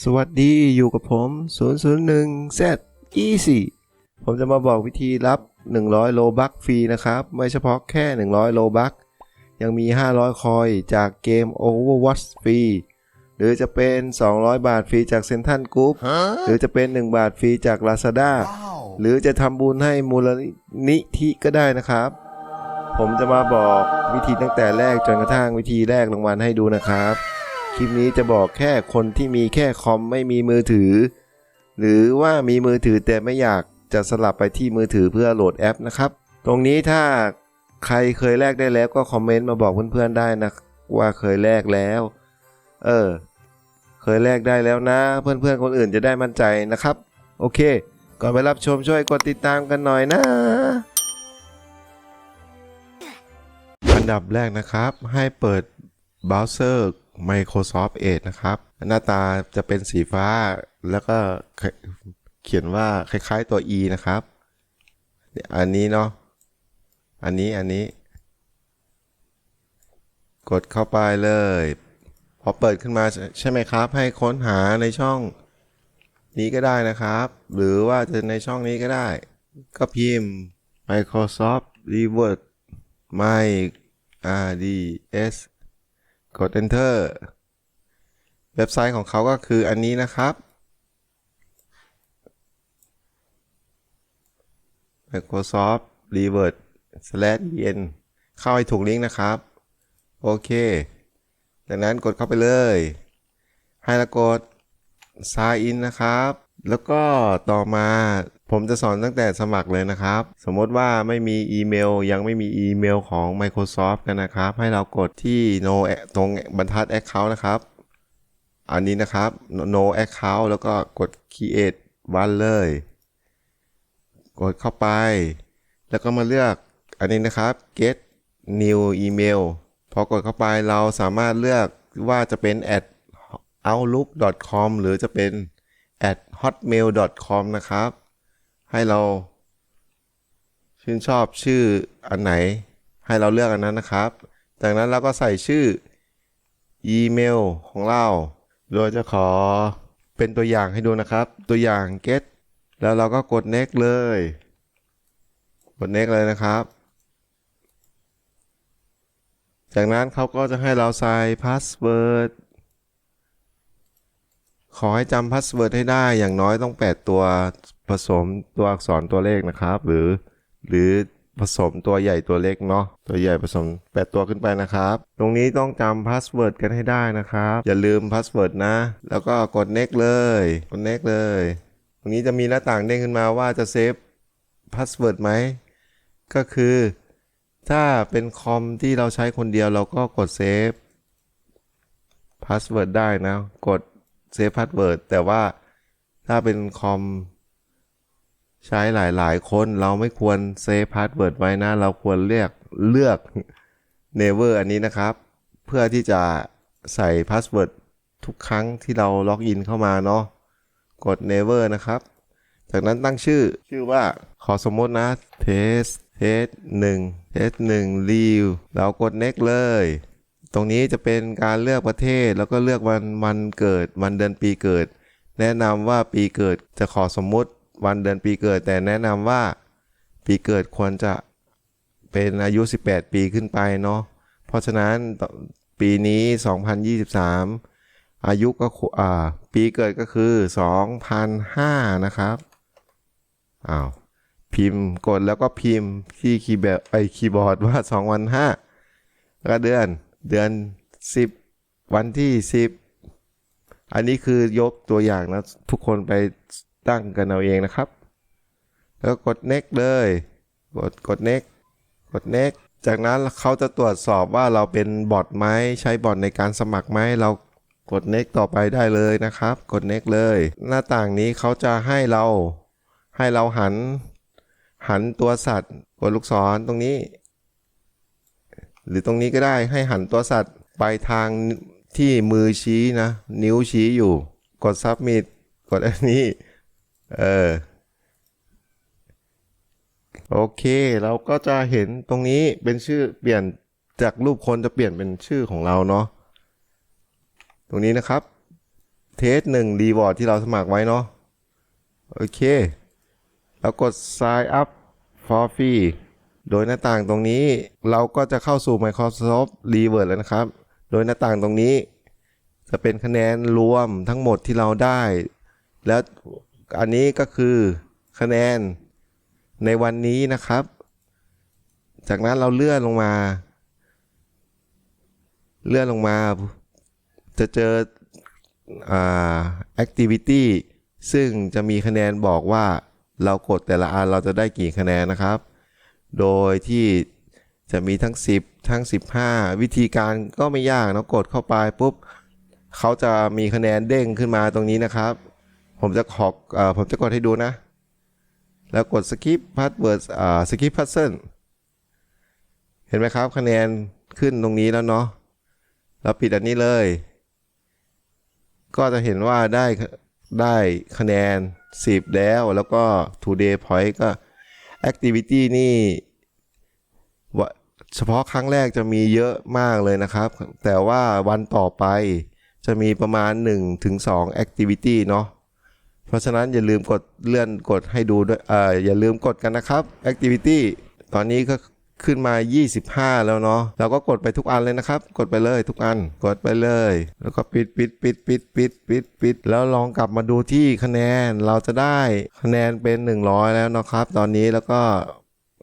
สวัสดีอยู่กับผม 001 Z Easy ผมจะมาบอกวิธีรับ 100 โลบัคฟรีนะครับ ไม่เฉพาะแค่ 100 โลบัคยังมี 500 คอยจากเกม Overwatch ฟรี หรือจะเป็น 200 บาทฟรีจาก Central Group หรือจะเป็น 1 บาทฟรีจาก Lazada หรือจะทำบุญให้มูลนิธิก็ได้นะครับ ผมจะมาบอกวิธีตั้งแต่แรกจนกระทั่งวิธีแรกรางวัลให้ดูนะครับ คลิปนี้จะบอกแค่คนที่มีแค่คอมไม่มีมือถือ หรือว่ามีมือถือแต่ไม่อยากจะสลับไปที่มือถือเพื่อโหลดแอปนะครับ ตรงนี้ถ้าใครเคยแลกได้แล้วก็คอมเมนต์มาบอกเพื่อนๆได้นะว่าเคยแลกแล้ว เออ เคยแลกได้แล้วนะ เพื่อนๆคนอื่นจะได้มั่นใจนะครับ โอเค ก่อนไปรับชมช่วยกดติดตามกันหน่อยนะ อันดับแรกนะครับ ให้เปิดเบราว์เซอร์ Microsoft Edge นะครับ หน้าตาจะเป็นสีฟ้าแล้วก็เขียนว่าคล้าย ๆตัว E นะครับ อันนี้เนาะ อันนี้อันนี้ กดเข้าไปเลย พอเปิดขึ้นมาใช่ไหมครับ ให้ค้นหาในช่องนี้ก็ได้นะครับ หรือว่าจะในช่องนี้ก็ได้ ก็พิมพ์ Microsoft Reword My RDS กด Enter เว็บไซต์ของเขาก็คืออันนี้นะครับ Microsoft Reword slash en เข้าให้ถูกลิงก์นะครับ โอเค จากนั้นกดเข้าไปเลย ให้เรากด sign in นะครับ แล้วก็ต่อมาผมจะสอนตั้งแต่สมัครเลยนะครับ สมมติว่าไม่มีอีเมล ยังไม่มีอีเมลของ Microsoft กันนะครับ ให้เรากดที่ no ตรงบรรทัด account นะครับ อันนี้นะครับ no account แล้วก็กด create one เลย กดเข้าไป แล้วก็มาเลือกอันนี้นะครับ get new email พอกดเข้าไปเราสามารถเลือกว่าจะเป็น at outlook.com หรือจะเป็น at hotmail.com นะครับ ให้เรา ชื่นชอบชื่ออันไหน ให้เราเลือกอันนั้นนะครับ จากนั้นเราก็ใส่ชื่ออีเมลของเรา โดยจะขอเป็นตัวอย่างให้ดูนะครับ ตัวอย่าง get แล้วเราก็กด next เลย กด next เลยนะครับ จากนั้นเขาก็จะให้เราใส่พาสเวิร์ด ขอให้จำพาสเวิร์ดให้ได้อย่างน้อยต้อง 8 ตัวผสมตัวอักษรตัวเลขนะครับ หรือ หรือผสมตัวใหญ่ตัวเล็กเนาะตัวใหญ่ผสม 8 ตัวขึ้นไปนะครับ ตรงนี้ต้องจำพาสเวิร์ดกันให้ได้นะครับ อย่าลืมพาสเวิร์ดนะ แล้วก็กด next เลยกด next เลย ตรงนี้จะมีหน้าต่างเด้งขึ้นมาว่าจะเซฟพาสเวิร์ดไหมก็คือ ถ้าเป็นคอมที่เราใช้คนเดียวเราก็กดเซฟพาสเวิร์ดได้นะ กด เซฟพาสเวิร์ดแต่ว่าถ้าเป็นคอมใช้หลายๆ คนเราไม่ควรเซฟพาสเวิร์ดไว้นะ เราควรเลือกเลือก never อันนี้นะครับ เพื่อที่จะใส่พาสเวิร์ดทุกครั้งที่เราล็อกอินเข้ามาเนาะกด never นะครับ จากนั้นตั้งชื่อชื่อว่าขอสมมตินะ test test 1 test 1 review เรากด next เลย ตรงนี้จะเป็นการเลือกประเทศแล้วก็เลือกวันวันเกิดวันเดือนปีเกิด แนะนำว่าปีเกิดจะขอสมมุติวันเดือนปีเกิด แต่แนะนำว่าปีเกิดควรจะเป็นอายุ 18 ปีขึ้นไปเนาะเพราะฉะนั้นปีนี้ 2023 อายุก็อ่าปีเกิดก็คือ2005นะครับอ้าวพิมพ์กดแล้วก็พิมพ์ที่คีย์แบบไอคีย์บอร์ดว่า 2005แล้วก็เดือน เดือน 10 วันที่ 10 อันนี้คือยกตัวอย่างนะ ทุกคนไปตั้งกันเอาเองนะครับ แล้วกด next เลย กดกด next กด next จากนั้นเขาจะตรวจสอบว่าเราเป็นบอทไหมใช้บอทในการสมัครไหมเรากด next ต่อไปได้เลยนะครับ กด next เลย หน้าต่างนี้เขาจะให้เราให้เราหัน หันตัวสัตว์ กดลูกศรตรงนี้ หรือตรงนี้ก็ได้ให้หันตัวสัตว์ไปทางที่มือชี้นะ นิ้วชี้อยู่ กด submit กดอันนี้เออโอเคเราก็จะเห็นตรงนี้เป็นชื่อเปลี่ยนจากรูปคนจะเปลี่ยนเป็นชื่อของเราเนาะตรงนี้นะครับเทสหนึ่งรีวอร์ดที่เราสมัครไว้เนาะโอเค แล้วกด sign up for free โดยหน้าต่างตรงนี้เราก็จะเข้าสู่ Microsoft Reword แล้วนะครับ โดยหน้าต่างตรงนี้ จะเป็นคะแนนรวมทั้งหมดที่เราได้ แล้วอันนี้ก็คือคะแนนในวันนี้นะครับ จากนั้นเราเลื่อนลงมา เลื่อนลงมา จะเจออ่า activity ซึ่งจะมีคะแนนบอกว่าเรากดแต่ละอันเราจะได้กี่คะแนนนะครับ โดยที่จะมีทั้ง 10 ทั้ง 15 วิธีการก็ไม่ยากนะกดเข้าไปปุ๊บเขาจะมีคะแนนเด้งขึ้นมาตรงนี้นะครับ ผมจะขอเอ่อผมจะกดให้ดูนะ แล้วกด skip password skip puzzle เห็นไหมครับ คะแนนขึ้นตรงนี้แล้วเนาะเราปิดอันนี้เลย ก็จะเห็นว่าได้ได้คะแนน 10 แล้วแล้วก็ today point ก็ activity นี่เฉพาะครั้งแรกจะมีเยอะมากเลยนะครับ แต่ว่าวันต่อไปจะมีประมาณ 1-2 activity เนาะเพราะฉะนั้นอย่าลืมกดเลื่อนกดให้ดูด้วยเอ่ออย่าลืมกดกันนะครับ activity ตอนนี้ก็ ขึ้นมา 25 แล้วเนาะเราก็กดไปทุกอันเลยนะครับ กดไปเลยทุกอันกดไปเลย แล้วก็ปิดปิดปิดปิดปิดปิดปิดแล้วลองกลับมาดูที่คะแนนเราจะได้คะแนนเป็น 100 แล้วนะครับ ตอนนี้แล้วก็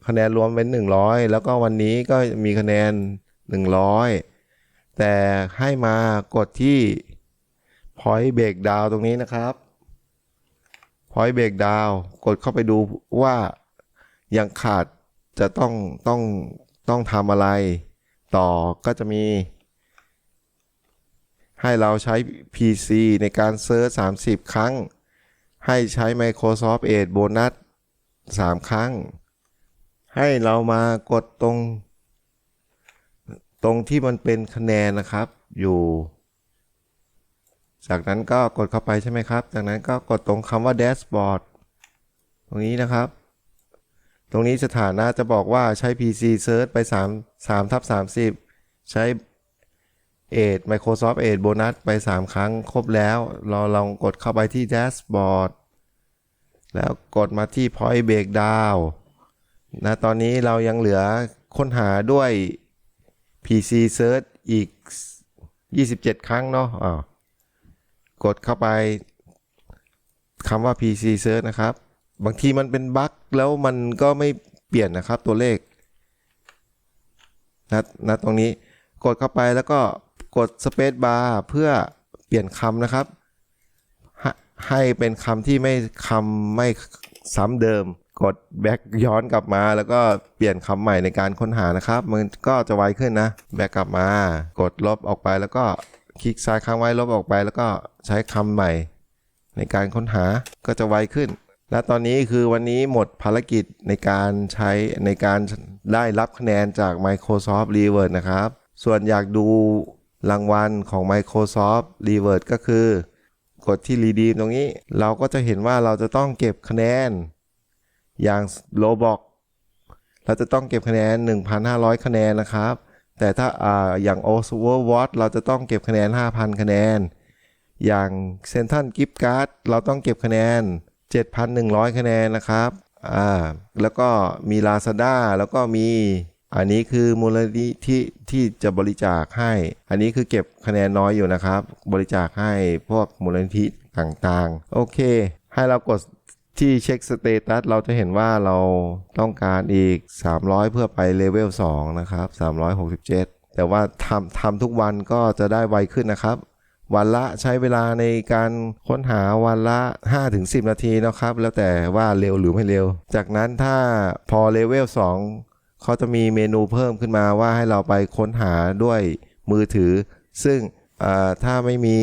คะแนนรวมเป็น 100 แล้วก็วันนี้ก็มีคะแนน 100 แต่ให้มากดที่ point break down ตรงนี้นะครับพอยเบรกดาวกดเข้าไปดูว่ายังขาด จะต้องต้องต้องทำอะไรต่อก็จะมี ให้เราใช้ PC ในการเซิร์ช 30 ครั้ง ให้ใช้ Microsoft Edge Bonus 3 ครั้ง ให้เรามากดตรง ตรงที่มันเป็นคะแนนนะครับอยู่ จากนั้นก็กดเข้าไปใช่ไหมครับ จากนั้นก็กดตรงคำว่า dashboard ตรงนี้นะครับ ตรงนี้สถานะจะบอกว่าใช้ PC Search ไป 3 3ทับ30 ใช้ Edge Microsoft Edge Bonus ไป 3 ครั้งครบแล้ว เราลองกดเข้าไปที่ dashboard แล้วกดมาที่ point breakdown นะตอนนี้เรายังเหลือค้นหาด้วย PC Search อีก 27 ครั้งเนาะอ่ากดเข้าไปคำว่า PC Search นะครับ บางทีมันเป็นบั๊กแล้วมันก็ไม่เปลี่ยนนะครับตัวเลขนะนะตรงนี้กดเข้าไปแล้วก็กด Space Bar เพื่อเปลี่ยนคำนะครับ ให้เป็นคำที่ไม่คำไม่ซ้ำเดิม กดแบ็กย้อนกลับมา แล้วก็เปลี่ยนคำใหม่ในการค้นหานะครับ มันก็จะไวขึ้นนะแบ็กกลับมา กดลบออกไปแล้วก็คลิกซ้ายค้างไว้ลบออกไป แล้วก็ใช้คำใหม่ ในการค้นหาก็จะไวขึ้น และตอนนี้คือวันนี้หมดภารกิจในการใช้ในการได้รับคะแนนจาก Microsoft Reward นะครับ ส่วนอยากดูรางวัลของ Microsoft Reward ก็คือ กดที่ Redeem ตรงนี้ เราก็จะเห็นว่าเราจะต้องเก็บคะแนน อย่าง Roblox เราจะต้องเก็บคะแนน 1,500 คะแนนนะครับ แต่ถ้าอ่าอย่าง Overwatch เราจะต้องเก็บคะแนน 5,000 คะแนน อย่าง Central Gift Card เราต้องเก็บคะแนน 7,100 คะแนนนะครับอ่าแล้วก็มี Lazada แล้วก็มีอันนี้คือมูลนิธิที่จะบริจาคให้ อันนี้คือเก็บคะแนนน้อยอยู่นะครับ บริจาคให้พวกมูลนิธิต่างๆ โอเค ให้เรากดที่เช็คสเตตัสเราจะเห็นว่าเราต้องการอีก 300 เพื่อไปเลเวล2นะครับ 367 แต่ว่าทำทำทุกวันก็จะได้ไวขึ้นนะครับ วันละใช้เวลาในการค้นหาวันละ 5-10 นาทีนะครับ แล้วแต่ว่าเร็วหรือไม่เร็ว จากนั้นถ้าพอเลเวล2เขาจะมีเมนูเพิ่มขึ้นมาว่าให้เราไปค้นหาด้วยมือถือ ซึ่งถ้าไม่มี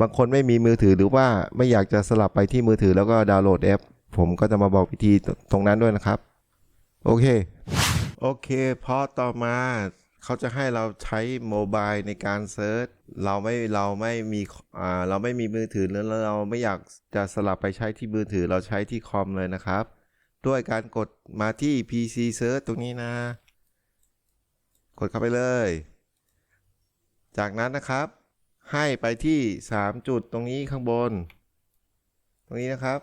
บางคนไม่มีมือถือหรือว่าไม่อยากจะสลับไปที่มือถือแล้วก็ดาวน์โหลดแอป ผมก็จะมาบอกวิธีตรงนั้นด้วยนะครับ โอเค โอเคพอต่อมา เขาจะให้เราใช้โมบายในการเซิร์ชเราไม่เราไม่มีอ่าเราไม่มีมือถือแล้วเราไม่อยากจะสลับไปใช้ที่มือถือเราใช้ที่คอมเลยนะครับ ด้วยการกดมาที่ PC Search ตรงนี้นะ กดเข้าไปเลย จากนั้นนะครับ ให้ไปที่สามจุดตรงนี้ข้างบน ตรงนี้นะครับ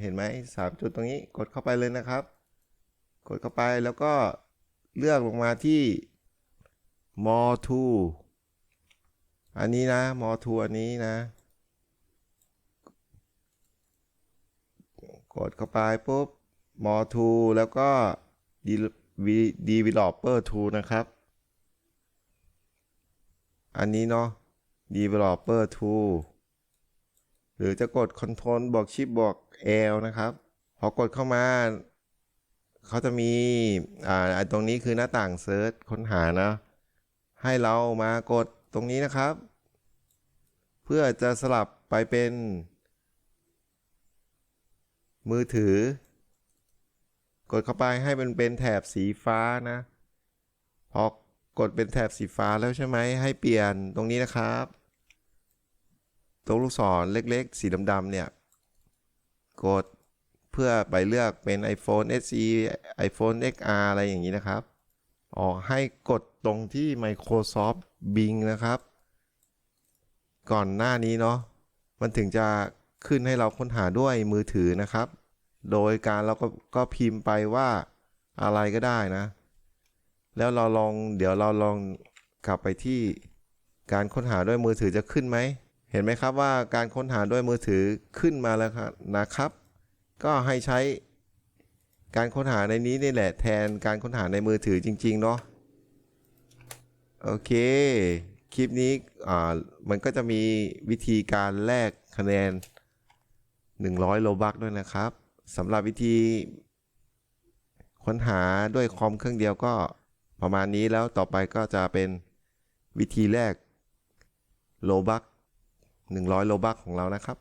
เห็นไหมสามจุดตรงนี้กดเข้าไปเลยนะครับ กดเข้าไปแล้วก็เลือกลงมาที่ more to อันนี้นะ more to อันนี้นะ กดเข้าไปปุ๊บ more to แล้วก็ de- developer to นะครับ อันนี้เนาะ developer to หรือจะกด control บวกชิปบวก L นะครับ พอกดเข้ามา เขาจะมี อ่า ตรงนี้คือหน้าต่างเซิร์ชค้นหานะ ให้เรามากดตรงนี้นะครับ เพื่อจะสลับไปเป็น มือถือ กดเข้าไปให้มันเป็นแถบสีฟ้านะ พอกดเป็นแถบสีฟ้าแล้วใช่ไหมให้เปลี่ยนตรงนี้นะครับ ตรงลูกศรเล็กๆ สีดำๆเนี่ย กดเพื่อไปเลือกเป็น iPhone SE iPhone XR อะไรอย่างนี้นะครับ อ๋อให้กดตรงที่ Microsoft Bing นะครับ ก่อนหน้านี้เนาะมันถึงจะขึ้นให้เราค้นหาด้วยมือถือนะครับ โดยการเราก็ก็พิมพ์ไปว่าอะไรก็ได้นะ แล้วเราลองเดี๋ยวเราลองกลับไปที่การค้นหาด้วยมือถือจะขึ้นไหม เห็นไหมครับว่าการค้นหาด้วยมือถือขึ้นมาแล้วนะครับ ก็ให้ใช้ การค้นหาในนี้นี่แหละแทนการค้นหาในมือถือจริง ๆ เนาะโอเค คลิปนี้อ่ามันก็จะมีวิธีการแลกคะแนน 100 โลบักด้วยนะครับสำหรับวิธี ค้นหาด้วยคอมเครื่องเดียวก็ประมาณนี้แล้วต่อไปก็จะเป็นวิธีแลกโลบัก100 โลบักของเรานะครับ